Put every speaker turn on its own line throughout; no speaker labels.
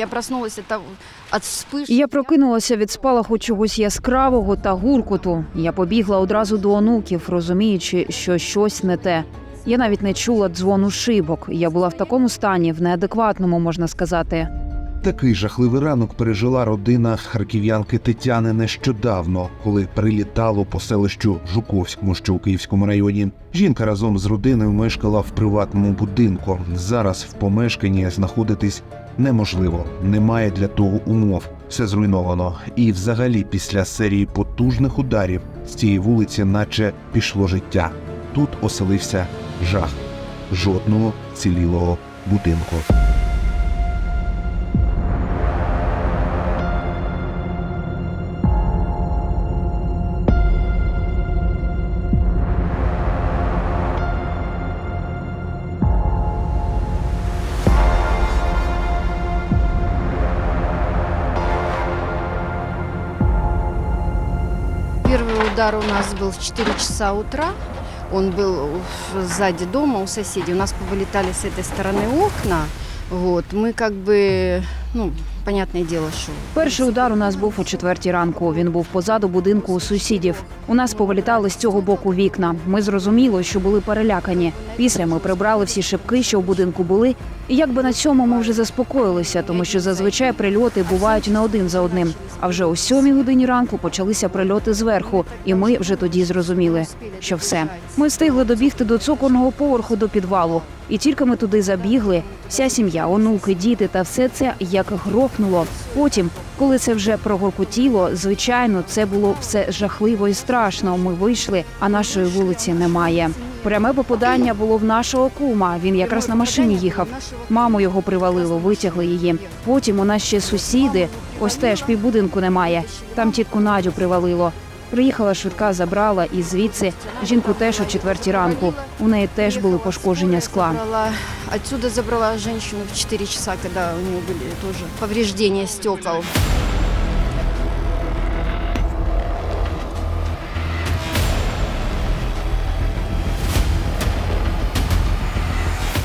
Я проснулась от, того- от вспышки.
Я прокинулася від спалаху чогось яскравого та гуркоту. Я побігла одразу до онуків, розуміючи, що щось не те. Я навіть не чула дзвону шибок. Я була в такому стані, в неадекватному, можна сказати.
Такий жахливий ранок пережила родина харків'янки Тетяни нещодавно, коли прилітало по селищу Жуковському, що у Київському районі. Жінка разом з родиною мешкала в приватному будинку. Зараз в помешканні знаходитись неможливо, немає для того умов. Все зруйновано. І, взагалі, після серії потужних ударів з цієї вулиці, наче пішло життя. Тут оселився жах. Жодного цілілого будинку.
Первый удар у нас был в 4 часа утра. Он был в- сзади дома у соседей. У нас повылетали с этой стороны окна. Вот. Мы как бы, ну, понятное дело, что...
Перший удар у нас був о четвертій ранку. Він був позаду будинку у сусідів. У нас повилітали з цього боку вікна. Ми зрозуміло, що були перелякані. Після ми прибрали всі шибки, що в будинку були. І якби на цьому ми вже заспокоїлися, тому що зазвичай прильоти бувають не один за одним. А вже о сьомій годині ранку почалися прильоти зверху, і ми вже тоді зрозуміли, що все. Ми встигли добігти до цокольного поверху до підвалу. І тільки ми туди забігли, вся сім'я, онуки, діти та все це як грохнуло. Потім, коли це вже прогоркотіло, звичайно, це було все жахливо і страшно. Ми вийшли, а нашої вулиці немає. Пряме попадання було в нашого кума. Він якраз на машині їхав. Маму його привалило, витягли її. Потім у нас ще сусіди. Ось теж півбудинку немає. Там тітку Надю привалило. Приїхала швидка, забрала і звідси жінку теж о четвертій ранку. У неї теж були пошкодження скла.
Забрала- отсюда забрала женщину в 4 часа, когда у нее были тоже повреждения стекол.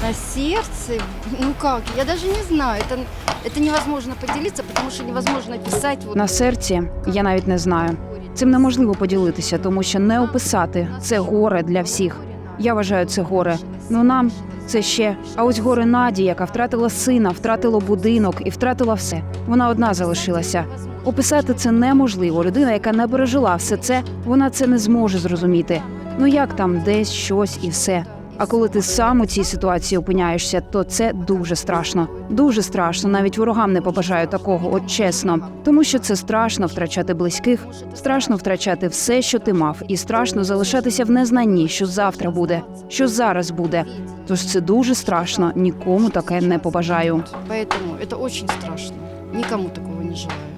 На сердце, ну как, я даже не знаю, это, это невозможно поделиться, потому что невозможно писать. Вот,
На серці я навіть не знаю. Цим неможливо поділитися, тому що не описати це горе для всіх. Я вважаю це горе. Ну нам це ще. А ось горе Наді, яка втратила сина, втратила будинок і втратила все. Вона одна залишилася. Описати це неможливо. Людина, яка не пережила все це, вона це не зможе зрозуміти. Ну як там десь щось і все. А коли ти сам у цій ситуації опиняєшся, то це дуже страшно. Дуже страшно. Навіть ворогам не побажаю такого, от чесно. Тому що це страшно втрачати близьких, страшно втрачати все, що ти мав, і страшно залишатися в незнанні, що завтра буде, що зараз буде. Тож це дуже страшно. Нікому таке не побажаю.
Поэтому это очень страшно. Никому такого не желаю.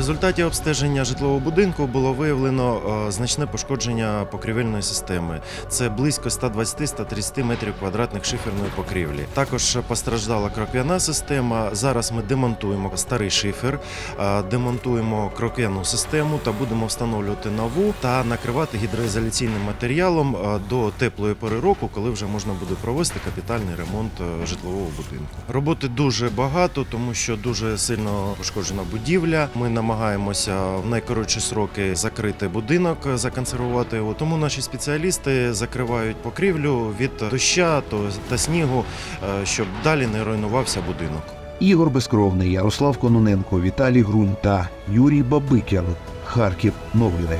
Результаті обстеження житлового будинку було виявлено е, значне пошкодження покрівельної системи. Це близько 120-130 метрів квадратних шиферної покрівлі. Також постраждала кроквяна система. Зараз ми демонтуємо старий шифер, е, демонтуємо кроквяну систему та будемо встановлювати нову та накривати гідроізоляційним матеріалом е, до теплої пори року, коли вже можна буде провести капітальний ремонт житлового будинку. Роботи дуже багато, тому що дуже сильно пошкоджена будівля. Ми намагаємося в найкоротші сроки закрити будинок, законсервувати його. Тому наші спеціалісти закривають покрівлю від доща та снігу, е, щоб далі не руйнувався будинок.
Ігор Безкровний, Ярослав Кононенко, Віталій Грунь та Юрій Бабикян, Харків. Новини.